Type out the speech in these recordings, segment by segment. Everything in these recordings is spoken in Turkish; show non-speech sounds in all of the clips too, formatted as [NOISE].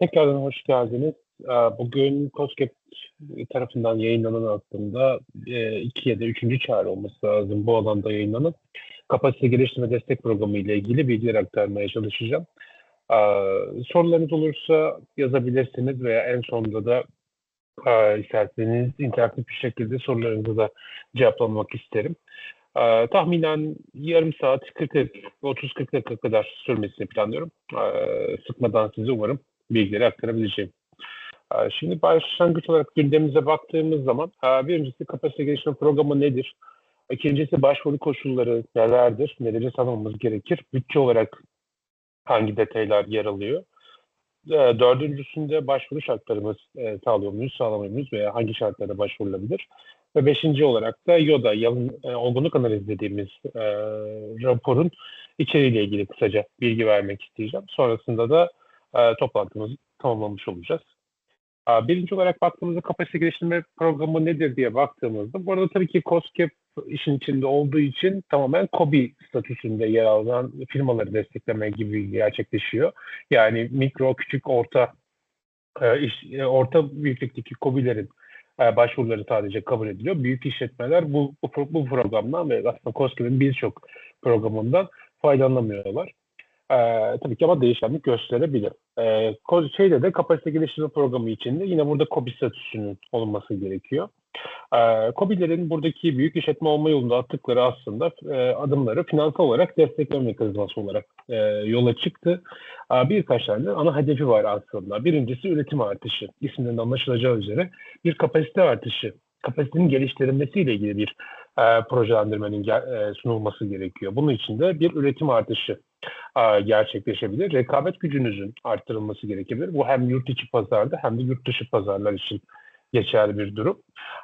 Tekrardan hoş geldiniz. Bugün COSGAP tarafından yayınlanan aslında e, iki ya da üçüncü çağrı olması lazım bu alanda yayınlanan kapasite geliştirme destek programı ile ilgili bilgiler aktarmaya çalışacağım. Sorularınız olursa yazabilirsiniz veya en sonunda da isterseniz interaktif bir şekilde sorularınızı da cevaplamak isterim. tahminen yarım saat 30-40 dakika kadar sürmesini planlıyorum. sıkmadan sizi umarım bilgileri aktarabileceğim. Şimdi başlangıç olarak gündemimize baktığımız zaman birincisi kapasite geliştirme programı nedir? İkincisi başvuru koşulları nelerdir? Neleri sağlamamız gerekir? Bütçe olarak hangi detaylar yer alıyor? Dördüncüsünde başvuru şartlarımız sağlıyor muyuz, sağlamıyor muyuz veya hangi şartlara başvurulabilir? Ve beşinci olarak da YODA, yalın olgunluk analizi dediğimiz raporun içeriğiyle ilgili kısaca bilgi vermek isteyeceğim. Sonrasında da toplantımızı tamamlamış olacağız. Birinci olarak baktığımızda kapasite geliştirme programı nedir diye baktığımızda, bu arada tabii ki COSGAP işin içinde olduğu için tamamen COBI statüsünde yer alan firmaları destekleme gibi gerçekleşiyor. Yani mikro, küçük, orta iş, orta büyüklükteki COBI'lerin başvuruları sadece kabul ediliyor. Büyük işletmeler bu, bu, bu programdan ve aslında COSGAP'in birçok programından faydalanamıyorlar. Ee, tabii ki ama değişkenlik gösterebilir. Ee, şeyde de kapasite geliştirme programı içinde yine burada KOBİ statüsünün olması gerekiyor. Ee, KOBİ'lerin buradaki büyük işletme olma yolunda attıkları aslında e, adımları finansal olarak destekleme mekanizması olarak e, yola çıktı. Ee, birkaç tane ana hedefi var aslında. Birincisi üretim artışı. İsminden anlaşılacağı üzere bir kapasite artışı kapasitenin geliştirilmesiyle ilgili bir e, projelendirmenin e, sunulması gerekiyor. Bunun için de bir üretim artışı e, gerçekleşebilir. Rekabet gücünüzün arttırılması gerekebilir. Bu hem yurt içi pazarda hem de yurt dışı pazarlar için geçerli bir durum.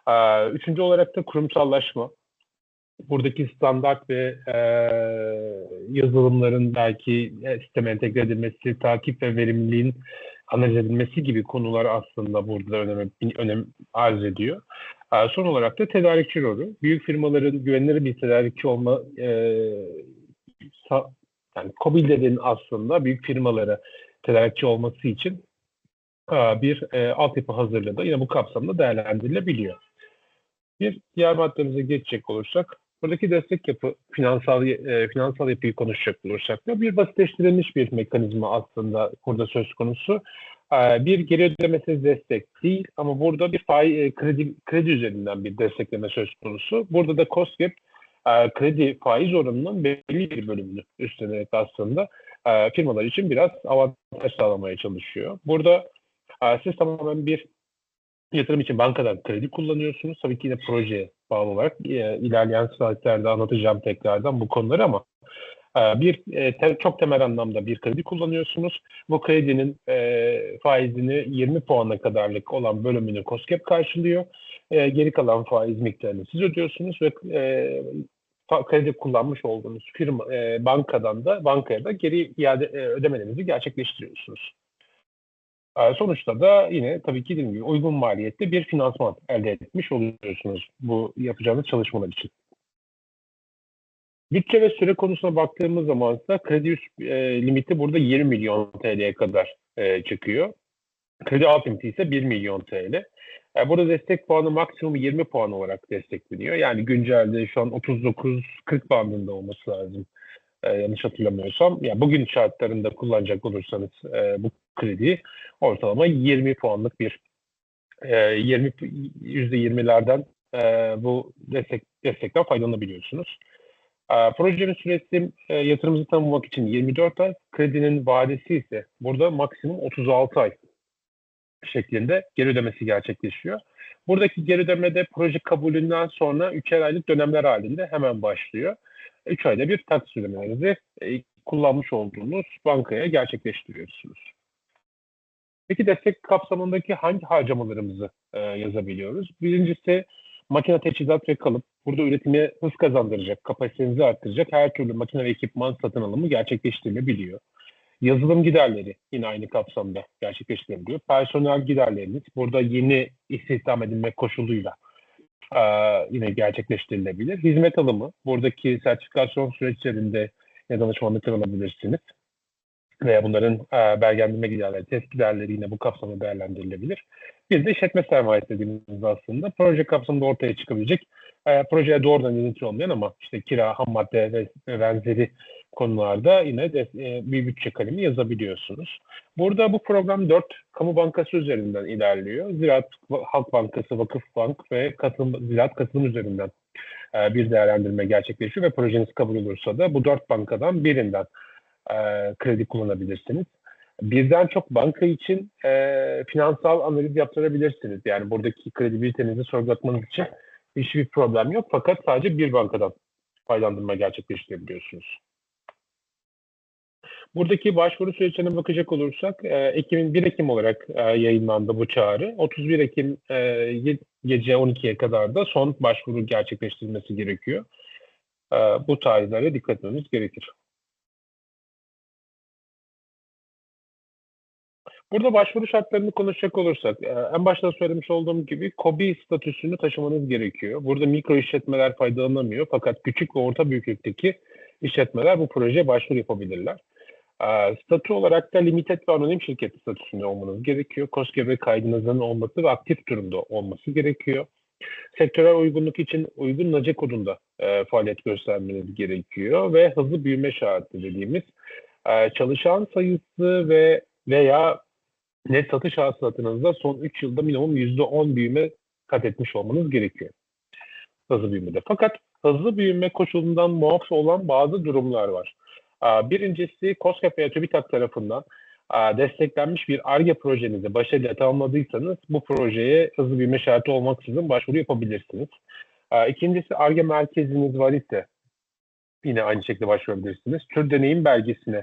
E, üçüncü olarak da kurumsallaşma. Buradaki standart ve e, yazılımların belki sisteme entegre edilmesi, takip ve verimliliğin analiz edilmesi gibi konular aslında burada önem, önem arz ediyor. Son olarak da tedarikçi rolü. Büyük firmaların güvenilir bir tedarikçi olma e, yani COBİ'lerin aslında büyük firmalara tedarikçi olması için bir e, altyapı hazırladı. Yine bu kapsamda değerlendirilebiliyor. Bir diğer maddemize geçecek olursak, buradaki destek yapı, finansal e, finansal yapıyı konuşacak olursak da bir basitleştirilmiş bir mekanizma aslında burada söz konusu. E, bir geri ödemesiz destek değil ama burada bir faiz, e, kredi, kredi üzerinden bir destekleme söz konusu. Burada da COSGAP e, kredi faiz oranının belli bir bölümünü üstlenerek aslında e, firmalar için biraz avantaj sağlamaya çalışıyor. Burada e, siz tamamen bir yatırım için bankadan kredi kullanıyorsunuz. Tabii ki yine projeye bağlı olarak e, ilerleyen slaytlarda anlatacağım tekrardan bu konuları ama bir çok temel anlamda bir kredi kullanıyorsunuz. Bu kredinin faizini 20 puana kadarlık olan bölümünü COSGAP karşılıyor. E, geri kalan faiz miktarını siz ödüyorsunuz ve e, kredi kullanmış olduğunuz firma e, bankadan da bankaya da geri iade e, ödemelerinizi gerçekleştiriyorsunuz. E, sonuçta da yine tabii ki dediğim gibi uygun maliyette bir finansman elde etmiş oluyorsunuz bu yapacağınız çalışmalar için. Bütçe ve süre konusuna baktığımız zaman ise kredi e, limiti burada 20 milyon TL'ye kadar e, çıkıyor. Kredi alt limiti ise 1 milyon TL. E, burada destek puanı maksimum 20 puan olarak destekleniyor. Yani güncelde şu an 39-40 bandında olması lazım. E, yanlış hatırlamıyorsam. Yani bugün şartlarında kullanacak olursanız e, bu krediyi ortalama 20 puanlık bir e, 20 %20'lerden e, bu destek destekten faydalanabiliyorsunuz. E, projenin süresi e, yatırımınızı tanımlamak için 24 ay, kredinin vadesi ise burada maksimum 36 ay şeklinde geri ödemesi gerçekleşiyor. Buradaki geri ödemede proje kabulünden sonra 3'er aylık dönemler halinde hemen başlıyor. 3 ayda bir taksit ödemelerinizi e, kullanmış olduğunuz bankaya gerçekleştiriyorsunuz. Peki destek kapsamındaki hangi harcamalarımızı e, yazabiliyoruz? Birincisi makine teçhizat ve kalıp. Burada üretime hız kazandıracak, kapasitenizi arttıracak her türlü makine ve ekipman satın alımı gerçekleştirilebiliyor. Yazılım giderleri yine aynı kapsamda gerçekleştirebiliyor. Personel giderleriniz burada yeni istihdam edilme koşuluyla e, yine gerçekleştirilebilir. Hizmet alımı buradaki sertifikasyon süreçlerinde ne danışmanlık alabilirsiniz. veya bunların e, belgelendirme giderleri, test giderleri yine bu kapsamda değerlendirilebilir. Bir de işletme sermayesi dediğimiz aslında proje kapsamında ortaya çıkabilecek e, projeye doğrudan ilintili olmayan ama işte kira, ham madde ve benzeri konularda yine de, e, bir bütçe kalemi yazabiliyorsunuz. Burada bu program 4 kamu bankası üzerinden ilerliyor. Ziraat Halk Bankası, Vakıf Bank ve katılım, Ziraat Katılım üzerinden e, bir değerlendirme gerçekleşiyor ve projeniz kabul olursa da bu dört bankadan birinden e, kredi kullanabilirsiniz. Birden çok banka için finansal analiz yaptırabilirsiniz. Yani buradaki kredibilitenizi sorgulatmanız için hiçbir problem yok. Fakat sadece bir bankadan faydalandırma gerçekleştirebiliyorsunuz. Buradaki başvuru süreçlerine bakacak olursak e, Ekim'in 1 Ekim olarak e, yayınlandı bu çağrı. 31 Ekim e, gece 12'ye kadar da son başvuru gerçekleştirilmesi gerekiyor. E, bu tarihlere dikkat etmemiz gerekir. Burada başvuru şartlarını konuşacak olursak, e, en başta söylemiş olduğum gibi KOBİ statüsünü taşımanız gerekiyor. Burada mikro işletmeler faydalanamıyor fakat küçük ve orta büyüklükteki işletmeler bu projeye başvuru yapabilirler. E, statü olarak da limited ve anonim şirket statüsünde olmanız gerekiyor. KOSGEB kaydınızın olması ve aktif durumda olması gerekiyor. Sektörel uygunluk için uygun NACE kodunda e, faaliyet göstermeniz gerekiyor ve hızlı büyüme şartı dediğimiz e, çalışan sayısı ve veya net satış hasılatınızda son 3 yılda minimum %10 büyüme kat etmiş olmanız gerekiyor. Hızlı büyümede. Fakat hızlı büyüme koşulundan muaf olan bazı durumlar var. Birincisi COSGAP veya TÜBİTAK tarafından desteklenmiş bir ARGE projenizi başarıyla tamamladıysanız bu projeye hızlı büyüme şartı olmaksızın başvuru yapabilirsiniz. İkincisi ARGE merkeziniz var ise yine aynı şekilde başvurabilirsiniz. Tür deneyim belgesine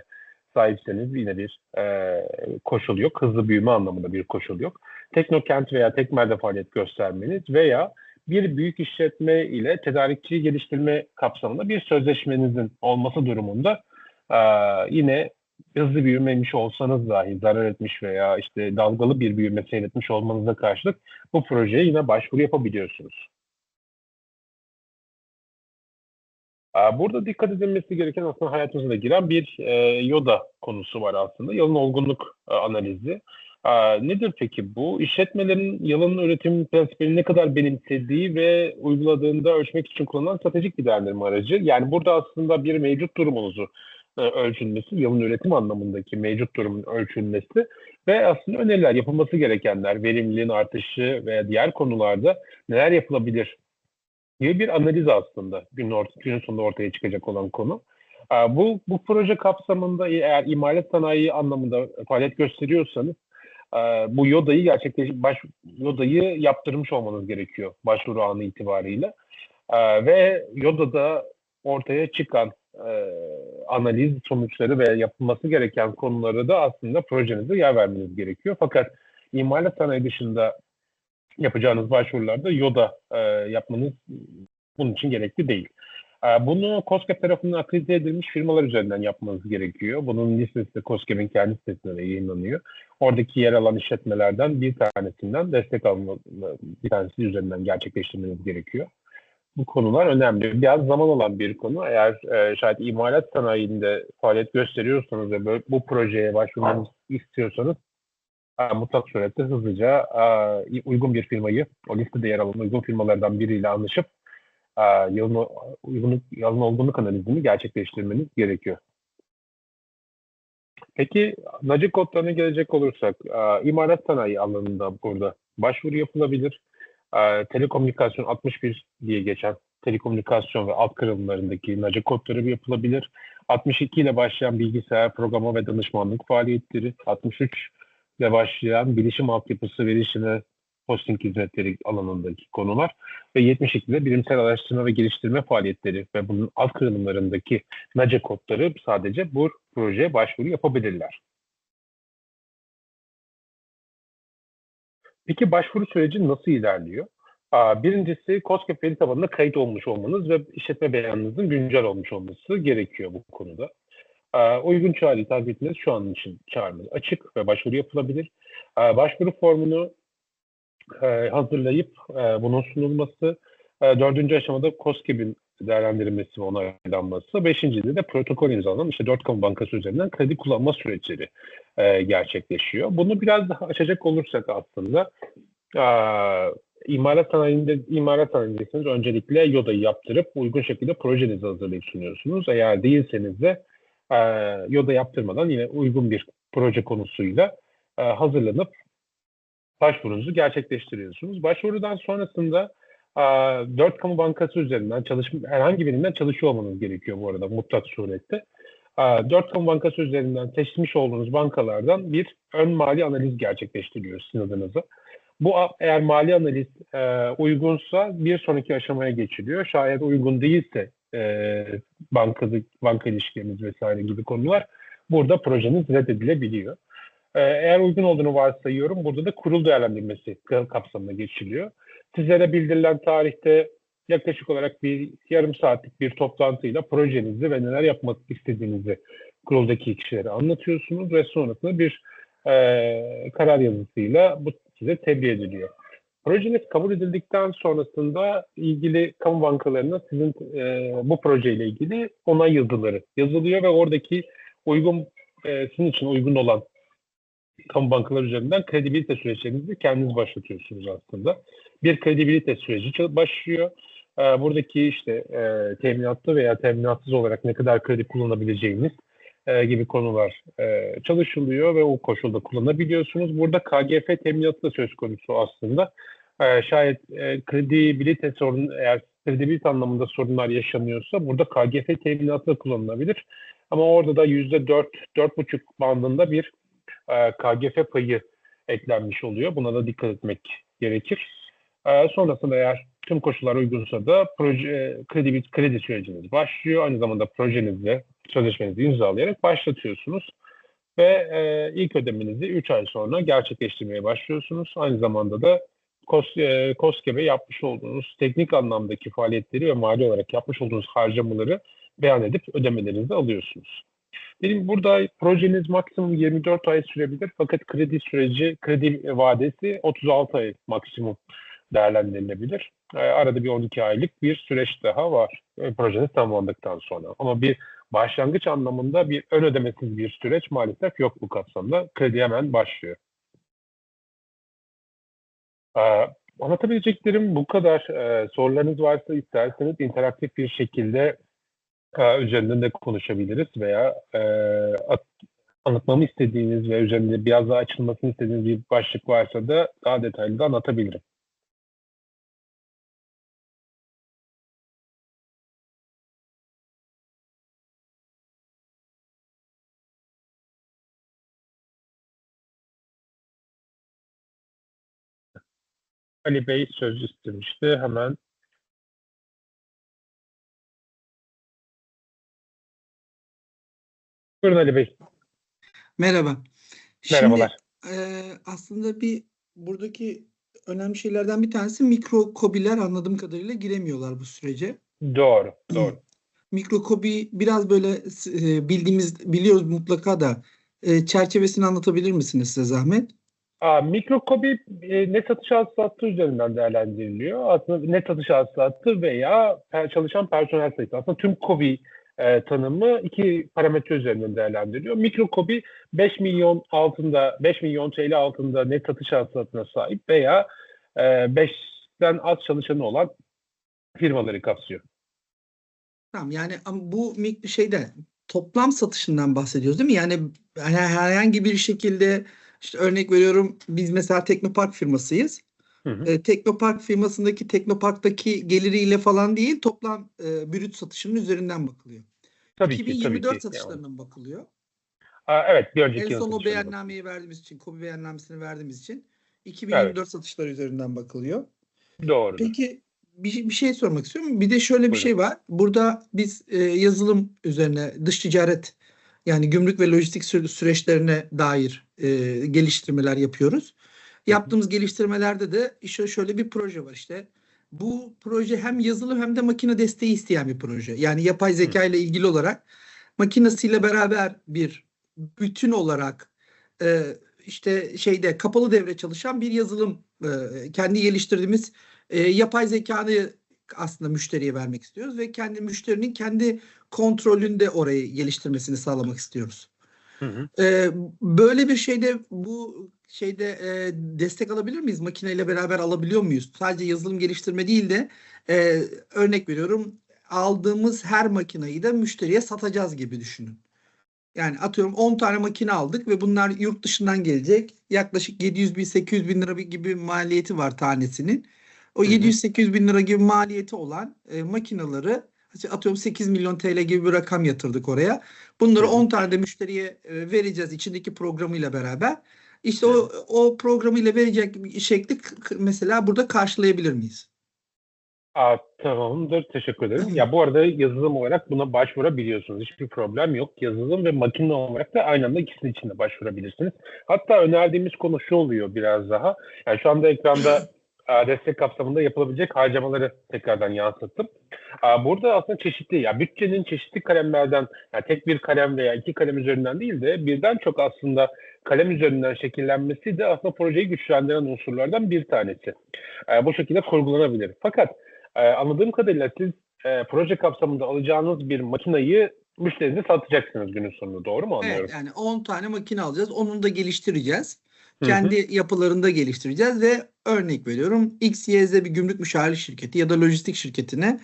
sahipseniz yine bir e, koşul yok. Hızlı büyüme anlamında bir koşul yok. Teknokent veya Tekmer'de faaliyet göstermeniz veya bir büyük işletme ile tedarikçiyi geliştirme kapsamında bir sözleşmenizin olması durumunda e, yine hızlı büyümemiş olsanız dahi zarar etmiş veya işte dalgalı bir büyüme seyretmiş olmanıza karşılık bu projeye yine başvuru yapabiliyorsunuz. Burada dikkat edilmesi gereken aslında hayatımıza giren bir e, YODA konusu var aslında. Yalın olgunluk e, analizi. Nedir peki bu? İşletmelerin yalın üretim prensibini ne kadar benimsediği ve uyguladığında ölçmek için kullanılan stratejik bir değerlendirme aracı. Yani burada aslında bir mevcut durumunuzu ölçülmesi, yalın üretim anlamındaki mevcut durumun ölçülmesi ve aslında öneriler, yapılması gerekenler, verimliliğin artışı veya diğer konularda neler yapılabilir gibi bir analiz aslında günün, orta, günün sonunda ortaya çıkacak olan konu. Bu, bu proje kapsamında eğer imalat sanayi anlamında faaliyet gösteriyorsanız bu YODA'yı gerçekleş baş, YODA'yı yaptırmış olmanız gerekiyor başvuru anı itibariyle. Ve YODA'da ortaya çıkan analiz sonuçları ve yapılması gereken konuları da aslında projenize yer vermeniz gerekiyor. Fakat imalat sanayi dışında yapacağınız başvurularda YODA e, yapmanız bunun için gerekli değil. E, bunu COSGAP tarafından akredite edilmiş firmalar üzerinden yapmanız gerekiyor. Bunun listesi COSGAP'in kendi sitesinde yayınlanıyor. Oradaki yer alan işletmelerden bir tanesinden destek alma, bir tanesi üzerinden gerçekleştirmeniz gerekiyor. Bu konular önemli. Biraz zaman alan bir konu. Eğer e, şayet imalat sanayinde faaliyet gösteriyorsanız ve böyle, bu projeye başvurmanızı istiyorsanız mutlak surette hızlıca uygun bir firmayı, o listede yer alan uygun firmalardan biriyle anlaşıp yalın, uygun, yalın olgunluk analizini gerçekleştirmeniz gerekiyor. Peki NACI kodlarına gelecek olursak, imalat sanayi alanında burada başvuru yapılabilir. Telekomünikasyon 61 diye geçen telekomünikasyon ve alt kırılımlarındaki NACI kodları yapılabilir. 62 ile başlayan bilgisayar programa ve danışmanlık faaliyetleri, 63 ile başlayan bilişim altyapısı ve erişime hosting hizmetleri alanındaki konular ve 72'de bilimsel araştırma ve geliştirme faaliyetleri ve bunun alt kırılımlarındaki NACE kodları sadece bu projeye başvuru yapabilirler. Peki başvuru süreci nasıl ilerliyor? Birincisi COSGAP veri tabanına kayıt olmuş olmanız ve işletme beyanınızın güncel olmuş olması gerekiyor bu konuda. Uygun çağrıyı takip etmeniz şu an için çağrımız açık ve başvuru yapılabilir. Başvuru formunu e, hazırlayıp e, bunun sunulması, dördüncü aşamada COSGAP'in değerlendirilmesi ve onaylanması. Beşincide de protokol imzalanan işte dört bankası üzerinden kredi kullanma süreçleri e, gerçekleşiyor. Bunu biraz daha açacak olursak aslında e, imalat sanayinde imalat sanayindeyseniz öncelikle YODa'yı yaptırıp uygun şekilde projenizi hazırlayıp sunuyorsunuz. Eğer değilseniz de e, YODA yaptırmadan yine uygun bir proje konusuyla e, hazırlanıp başvurunuzu gerçekleştiriyorsunuz. Başvurudan sonrasında dört kamu bankası üzerinden çalışma herhangi birinden çalışıyor olmanız gerekiyor bu arada mutlak surette. Dört kamu bankası üzerinden seçmiş olduğunuz bankalardan bir ön mali analiz gerçekleştiriyor sizin adınıza. Bu eğer mali analiz e, uygunsa bir sonraki aşamaya geçiliyor. Şayet uygun değilse e, bankası, banka ilişkileriniz vesaire gibi konular burada projeniz reddedilebiliyor. E, eğer uygun olduğunu varsayıyorum burada da kurul değerlendirmesi ka- kapsamına geçiliyor. Sizlere bildirilen tarihte yaklaşık olarak bir yarım saatlik bir toplantıyla projenizi ve neler yapmak istediğinizi kuruldaki kişilere anlatıyorsunuz ve sonrasında bir e, karar yazısıyla bu size tebliğ ediliyor. Projeniz kabul edildikten sonrasında ilgili kamu bankalarına sizin e, bu projeyle ilgili onay yazıları yazılıyor ve oradaki uygun e, sizin için uygun olan kamu bankaları üzerinden kredibilite süreçlerinizi kendiniz başlatıyorsunuz aslında. Bir kredibilite süreci başlıyor. E, buradaki işte e, teminatlı veya teminatsız olarak ne kadar kredi kullanabileceğiniz e, gibi konular e, çalışılıyor ve o koşulda kullanabiliyorsunuz. Burada KGF teminatı da söz konusu aslında. E, şayet e, kredibilite sorun eğer kredibilite anlamında sorunlar yaşanıyorsa burada KGF teminatı da kullanılabilir. Ama orada da yüzde dört, dört buçuk bandında bir e, KGF payı eklenmiş oluyor. Buna da dikkat etmek gerekir. E, sonrasında eğer tüm koşullar uygunsa da proje kredi kredi süreciniz başlıyor. Aynı zamanda projenizi, sözleşmenizi imzalayarak başlatıyorsunuz. Ve e, ilk ödemenizi 3 ay sonra gerçekleştirmeye başlıyorsunuz. Aynı zamanda da KOS, e, KOSGEB'e yapmış olduğunuz teknik anlamdaki faaliyetleri ve mali olarak yapmış olduğunuz harcamaları beyan edip ödemelerinizi alıyorsunuz. Benim burada projeniz maksimum 24 ay sürebilir fakat kredi süreci, kredi vadesi 36 ay maksimum değerlendirilebilir. E, arada bir 12 aylık bir süreç daha var e, projeniz tamamlandıktan sonra. Ama bir başlangıç anlamında bir ön ödemesiz bir süreç maalesef yok bu kapsamda. Kredi hemen başlıyor. Ee, anlatabileceklerim bu kadar. Ee, sorularınız varsa isterseniz interaktif bir şekilde e, üzerinden de konuşabiliriz veya e, at- anlatmamı istediğiniz ve üzerinde biraz daha açılmasını istediğiniz bir başlık varsa da daha detaylı da anlatabilirim. Ali Bey söz istemişti. Hemen Buyurun Ali Bey. Merhaba. Şimdi Merhabalar. e, aslında bir buradaki önemli şeylerden bir tanesi mikro kobiler anladığım kadarıyla giremiyorlar bu sürece. Doğru, [CLEARS THROAT] doğru. Mikro kobi biraz böyle e, bildiğimiz biliyoruz mutlaka da e, çerçevesini anlatabilir misiniz size zahmet? Aa, mikrokobi e, net satış hasılatı üzerinden değerlendiriliyor. Aslında net satış hasılatı veya per- çalışan personel sayısı. Aslında tüm kobi e, tanımı iki parametre üzerinden değerlendiriliyor. Mikrokobi 5 milyon altında 5 milyon TL altında net satış hasılatına sahip veya e, 5'ten az çalışanı olan firmaları kapsıyor. Tamam yani bu mik- şeyde toplam satışından bahsediyoruz değil mi? Yani herhangi bir şekilde işte örnek veriyorum biz mesela Teknopark firmasıyız. Hı hı. E, Teknopark firmasındaki Teknopark'taki geliriyle falan değil toplam e, brüt satışının üzerinden bakılıyor. Tabii ki, tabii 2024 ki. satışlarına mı bakılıyor? Aa, evet, bir önceki En son o beyannameyi verdiğimiz için, KOBİ beyannamesini verdiğimiz için 2024 satışları üzerinden bakılıyor. Doğru. Peki bir, bir şey sormak istiyorum. Bir de şöyle bir Buyurun. şey var. Burada biz e, yazılım üzerine dış ticaret yani gümrük ve lojistik sü- süreçlerine dair e, geliştirmeler yapıyoruz. Yaptığımız geliştirmelerde de işte şöyle bir proje var işte. Bu proje hem yazılım hem de makine desteği isteyen bir proje. Yani yapay zeka ile ilgili olarak makinesiyle beraber bir bütün olarak e, işte şeyde kapalı devre çalışan bir yazılım e, kendi geliştirdiğimiz e, yapay zekanı aslında müşteriye vermek istiyoruz ve kendi müşterinin kendi kontrolünde orayı geliştirmesini sağlamak istiyoruz. Hı hı. Böyle bir şeyde bu şeyde e, destek alabilir miyiz? Makineyle beraber alabiliyor muyuz? Sadece yazılım geliştirme değil de e, örnek veriyorum aldığımız her makineyi de müşteriye satacağız gibi düşünün. Yani atıyorum 10 tane makine aldık ve bunlar yurt dışından gelecek. Yaklaşık 700 bin 800 bin lira gibi maliyeti var tanesinin. O Hı hı. 700-800 bin lira gibi maliyeti olan e, makinaları atıyorum 8 milyon TL gibi bir rakam yatırdık oraya. Bunları hı. 10 tane de müşteriye e, vereceğiz içindeki programıyla beraber. İşte Hı o o programıyla verecek şekli mesela burada karşılayabilir miyiz? Aa, tamamdır. Teşekkür ederim. Ya bu arada yazılım olarak buna başvurabiliyorsunuz. Hiçbir problem yok. Yazılım ve makine olarak da aynı anda ikisinin içinde başvurabilirsiniz. Hatta önerdiğimiz konu şu oluyor biraz daha. Yani şu anda ekranda [LAUGHS] destek kapsamında yapılabilecek harcamaları tekrardan yansıttım. Aa, Burada aslında çeşitli, ya bütçenin çeşitli kalemlerden, yani tek bir kalem veya iki kalem üzerinden değil de birden çok aslında kalem üzerinden şekillenmesi de aslında projeyi güçlendiren unsurlardan bir tanesi. E, bu şekilde kurgulanabilir. Fakat anladığım kadarıyla siz e, proje kapsamında alacağınız bir makinayı müşterinize satacaksınız günün sonunda. Doğru mu anlıyorum? Evet yani 10 tane makine alacağız. Onu da geliştireceğiz. Hı hı. Kendi yapılarında geliştireceğiz ve örnek veriyorum X, Y, Z bir gümrük müşavir şirketi ya da lojistik şirketine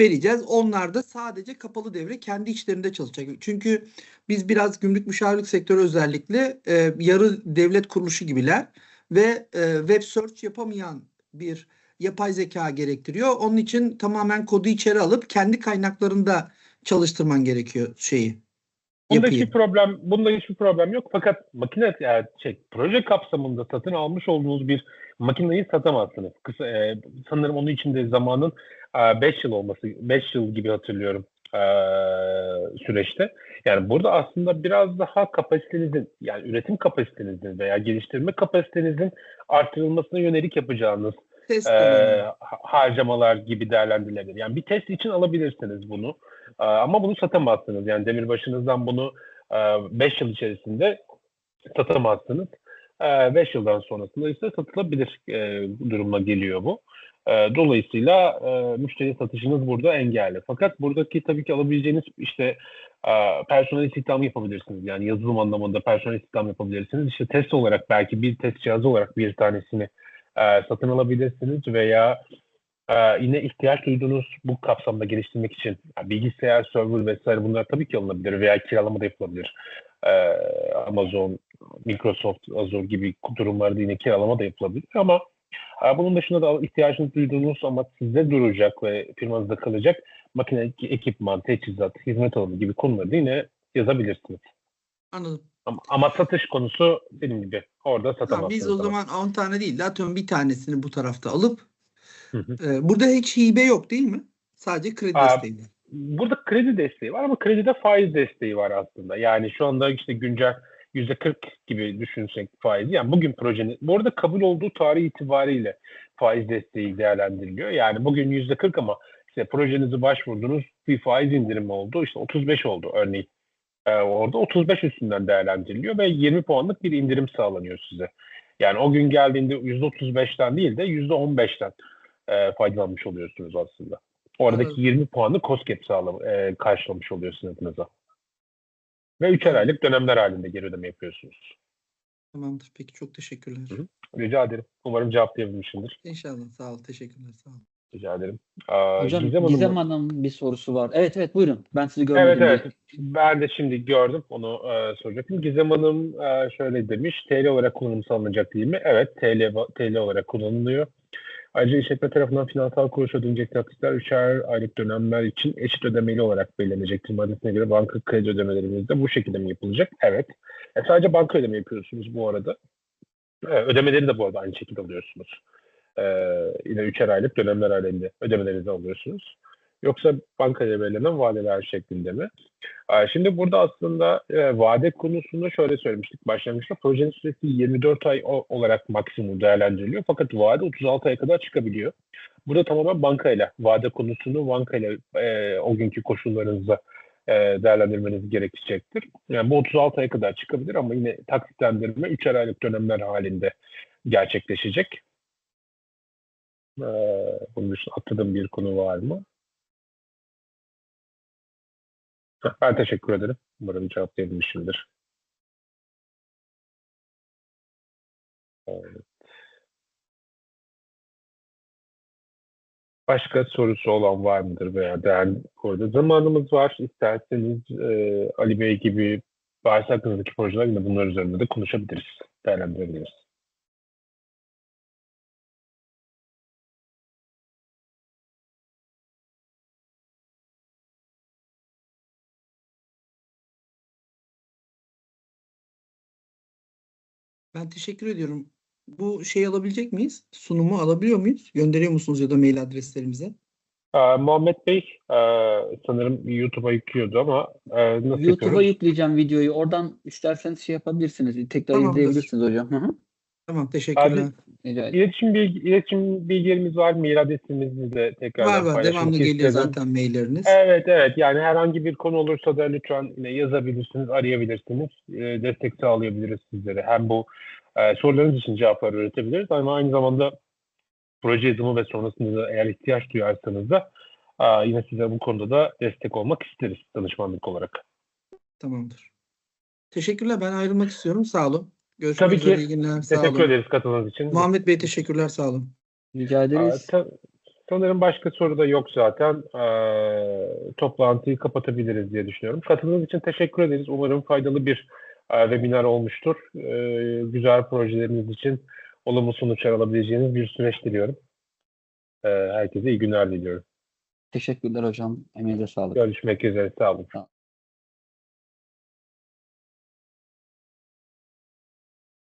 vereceğiz. Onlar da sadece kapalı devre kendi içlerinde çalışacak. Çünkü biz biraz gümrük müşavirlik sektörü özellikle e, yarı devlet kuruluşu gibiler ve e, web search yapamayan bir yapay zeka gerektiriyor. Onun için tamamen kodu içeri alıp kendi kaynaklarında çalıştırman gerekiyor şeyi. Bunda hiçbir problem, bunda hiçbir problem yok. Fakat makine yani şey, proje kapsamında satın almış olduğunuz bir makineyi satamazsınız. Kısa, e, sanırım onun için de zamanın 5 yıl olması, 5 yıl gibi hatırlıyorum e, süreçte. Yani burada aslında biraz daha kapasitenizin, yani üretim kapasitenizin veya geliştirme kapasitenizin artırılmasına yönelik yapacağınız Test e, harcamalar gibi değerlendirilebilir. Yani bir test için alabilirsiniz bunu. E, ama bunu satamazsınız. Yani demirbaşınızdan bunu 5 yıl içerisinde satamazsınız. 5 yıldan sonrasında ise satılabilir e, geliyor bu. E, dolayısıyla e, müşteri satışınız burada engelli. Fakat buradaki tabii ki alabileceğiniz işte e, personel istihdamı yapabilirsiniz. Yani yazılım anlamında personel istihdam yapabilirsiniz. İşte test olarak belki bir test cihazı olarak bir tanesini e, satın alabilirsiniz veya e, yine ihtiyaç duyduğunuz bu kapsamda geliştirmek için yani bilgisayar, server vesaire bunlar tabii ki alınabilir veya kiralama da yapılabilir. E, Amazon, Microsoft, Azure gibi durumlarda yine kiralama da yapılabilir ama e, bunun dışında da ihtiyacınız duyduğunuz ama sizde duracak ve firmanızda kalacak makine, ekipman, teçhizat, hizmet alanı gibi konuları da yine yazabilirsiniz. Anladım. Ama, ama satış konusu dediğim gibi orada satamazsınız. biz o ama. zaman 10 tane değil de atıyorum bir tanesini bu tarafta alıp Hı hı. e, burada hiç hibe yok değil mi? Sadece kredi Aa, desteği. var. Burada kredi desteği var ama kredide faiz desteği var aslında. Yani şu anda işte güncel %40 gibi düşünsek faizi. Yani bugün projenin, bu arada kabul olduğu tarih itibariyle faiz desteği değerlendiriliyor. Yani bugün %40 ama işte projenizi başvurdunuz bir faiz indirimi oldu. İşte 35 oldu örneğin. Ee, orada 35 üstünden değerlendiriliyor ve 20 puanlık bir indirim sağlanıyor size. Yani o gün geldiğinde %35'ten değil de %15'ten e, faydalanmış oluyorsunuz aslında. Oradaki Anladım. 20 puanı COSGAP sağlam, e, karşılamış oluyor sınıfınıza. Ve 3'er Anladım. aylık dönemler halinde geri ödeme yapıyorsunuz. Tamamdır. Peki çok teşekkürler. Hı hı. Rica ederim. Umarım cevaplayabilmişimdir. İnşallah. Sağ ol. Teşekkürler. Sağ ol. Rica ederim. Aa, Hocam Gizem Gizem, Hanım- Hanım bir sorusu var. Evet evet buyurun. Ben sizi görmedim. Evet diye. evet. Ben de şimdi gördüm. Onu e, soracaktım. Gizem Hanım e, şöyle demiş. TL olarak kullanım sağlanacak değil mi? Evet. TL, TL olarak kullanılıyor. Ayrıca işletme tarafından finansal kuruluş ödenecek taksitler üçer aylık dönemler için eşit ödemeli olarak belirlenecektir. Maddesine göre banka kredi ödemelerimiz de bu şekilde mi yapılacak? Evet. E, sadece banka ödeme yapıyorsunuz bu arada. E, ödemeleri de bu arada aynı şekilde alıyorsunuz. E, yine üçer aylık dönemler halinde ödemelerinizi alıyorsunuz. Yoksa bankaya verilen vadeler şeklinde mi? Ee, Şimdi burada aslında e, vade konusunu şöyle söylemiştik başlangıçta. Projenin süresi 24 ay olarak maksimum değerlendiriliyor. Fakat vade 36 aya kadar çıkabiliyor. Burada tamamen bankayla, vade konusunu bankayla e, o günkü koşullarınıza e, değerlendirmeniz gerekecektir. Yani bu 36 aya kadar çıkabilir ama yine taksitlendirme 3'er aylık dönemler halinde gerçekleşecek. Ee, bunun dışında atladığım bir konu var mı? Ben teşekkür ederim. Umarım cevaplayabilmişimdir. Evet. Başka sorusu olan var mıdır veya değerli orada zamanımız var. İsterseniz e, Ali Bey gibi varsa hakkınızdaki projeler yine bunlar üzerinde de konuşabiliriz, değerlendirebiliriz. Ben teşekkür ediyorum. Bu şey alabilecek miyiz? Sunumu alabiliyor muyuz? Gönderiyor musunuz ya da mail adreslerimize? Ee, Muhammed Bey e, sanırım YouTube'a yüklüyordu ama e, nasıl YouTube'a yükleyeceğim videoyu. Oradan isterseniz şey yapabilirsiniz. Tekrar Tamamdır. izleyebilirsiniz hocam. Hı hı. Tamam teşekkürler. Abi, Rica ederim. İletişim, bilgi, iletişim bilgilerimiz var. Mail adresimizi de tekrardan Var var devamlı geliyor istedim. zaten mailleriniz. Evet evet yani herhangi bir konu olursa da lütfen yine yazabilirsiniz, arayabilirsiniz. E, destek sağlayabiliriz sizlere. Hem bu e, sorularınız için cevaplar üretebiliriz ama aynı zamanda proje yazımı ve sonrasında da eğer ihtiyaç duyarsanız da e, yine size bu konuda da destek olmak isteriz danışmanlık olarak. Tamamdır. Teşekkürler. Ben ayrılmak istiyorum. Sağ olun. Görüşmek Tabii ki. üzere. İyi günler. Sağ Teşekkür olun. ederiz katıldığınız için. Muhammed Bey teşekkürler. Sağ olun. Rica Aa, ederiz. ta- sanırım başka soru da yok zaten. Ee, toplantıyı kapatabiliriz diye düşünüyorum. Katıldığınız için teşekkür ederiz. Umarım faydalı bir e, webinar olmuştur. Ee, güzel projeleriniz için olumlu sonuçlar alabileceğiniz bir süreç diliyorum. Ee, herkese iyi günler diliyorum. Teşekkürler hocam. Emeğinize sağlık. Görüşmek üzere. Sağ olun.